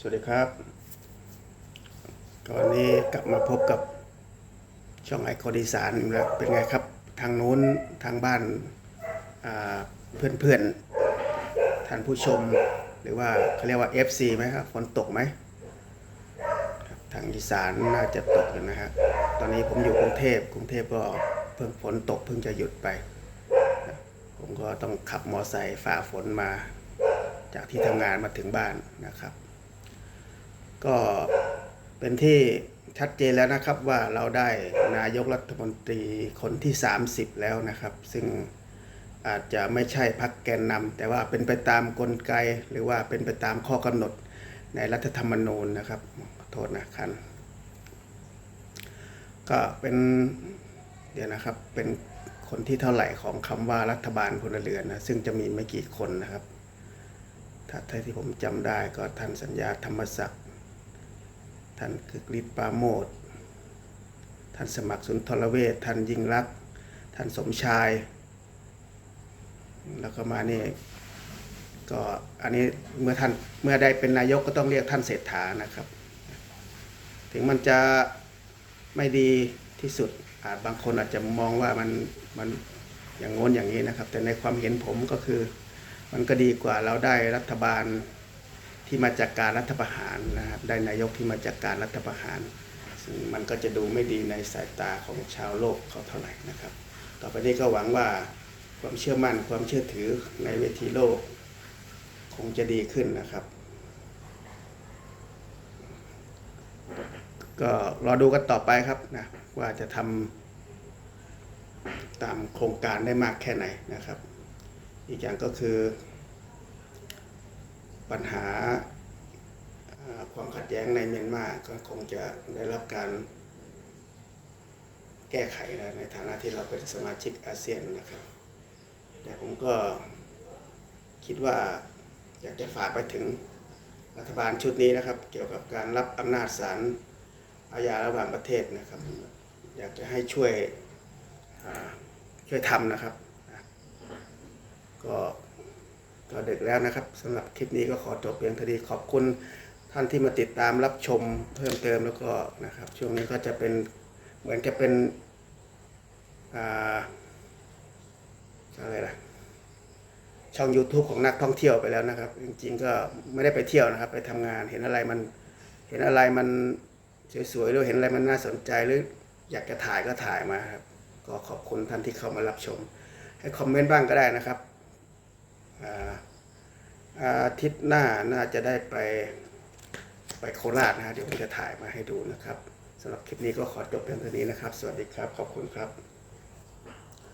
สวัสดีครับก็วันนี้กลับมาพบกับช่องไอคอนดีสานแล้วเป็นไงครับ ทางนู้นทางบ้านเพื่อนเพื่อนๆท่านผู้ชม หรือว่าเขาเรียกว่า FC ไหมครับฝนตกไหมทางอีสานน่าจะตกอยู่นะฮะตอนนี้ผมอยู่กรุงเทพกรุงเทพก็เพิ่งฝนตกเพิ่งจะหยุดไป ผมก็ต้องขับมอไซค์ฝ่าฝนมา จากที่ทำงานมาถึงบ้านนะครับ ก็เป็นที่ชัดเจนแล้วนะครับว่าเราได้นายกรัฐมนตรีคนที่ 30 แล้วนะครับ ซึ่งอาจจะไม่ใช่พักแกนนำแต่ว่าเป็นไปตามกลไกหรือว่าเป็นไปตามข้อกำหนดในรัฐธรรมนูญนะครับขอโทษนะคันก็เป็นเดี๋ยวนะครับเป็นคนที่เท่าไหร่ของคำว่ารัฐบาลพลเรือนนะซึ่งจะมีไม่กี่คนนะครับ ถ้าที่ผมจำได้ก็ท่านสัญญาธรรมศักดิ์ ท่านกึกฤทธิ์ปาโมทท่านสมัครสุนทรเวชท่านยิ่งรักษณ์ท่านสมชาย แล้วก็มานี่ก็อันนี้เมื่อท่านเมื่อได้เป็นนายกก็ต้องเรียกท่านเศรษฐานะครับ ถึงมันจะไม่ดีที่สุดอาจบางคนอาจจะมองว่ามันมันอย่างโน้นอย่างนี้นะครับ แต่ในความเห็นผมก็คือ มันก็ดีกว่าเราได้รัฐบาล ที่มาจากการรัฐประหารนะครับได้นายกที่มาจากการรัฐประหาร ซึ่งมันก็จะดูไม่ดีในสายตาของชาวโลกเขาเท่าไหร่นะครับ ต่อไปนี้ก็หวังว่าความเชื่อมั่นความเชื่อถือในเวทีโลก คงจะดีขึ้นนะครับ ก็รอดูกันต่อไปครับนะว่าจะทำตามโครงการได้มากแค่ไหนนะครับ อีกอย่างก็คือ ปัญหาความขัดแย้งในเมียนมาก็คงจะได้รับการแก้ไขนะในฐานะที่เราเป็นสมาชิกอาเซียนนะครับ แต่ผมก็คิดว่าอยากจะฝากไปถึงรัฐบาลชุดนี้นะครับ เกี่ยวกับการรับอำนาจศาลอาญาระหว่างประเทศนะครับ อยากจะให้ช่วยช่วยทำนะครับ ก็ ก็ดึกแล้วนะครับสำหรับคลิปนี้ก็ขอจบเพียงเท่านี้ขอบคุณท่านที่มาติดตามรับชมเพิ่มเติมแล้วก็นะครับ ช่วงนี้ก็จะเป็นเหมือนจะเป็นอะไรล่ะช่อง YouTube ของนักท่องเที่ยวไปแล้วนะครับ จริงๆก็ไม่ได้ไปเที่ยวนะครับ ไปทำงานเห็นอะไรมัน เห็นอะไรมันสวยๆหรือเห็นอะไรมันน่าสนใจหรืออยากจะถ่ายก็ถ่ายมาครับ ก็ขอบคุณท่านที่เข้ามารับชม ให้คอมเมนต์บ้างก็ได้นะครับอ่า อาทิตย์หน้าน่าจะได้ไปไปโคราชนะฮะเดี๋ยวผมจะถ่ายมาให้ดูนะครับสำหรับคลิปนี้ก็ขอจบเพียงเท่านี้นะครับ สวัสดีครับ ขอบคุณครับ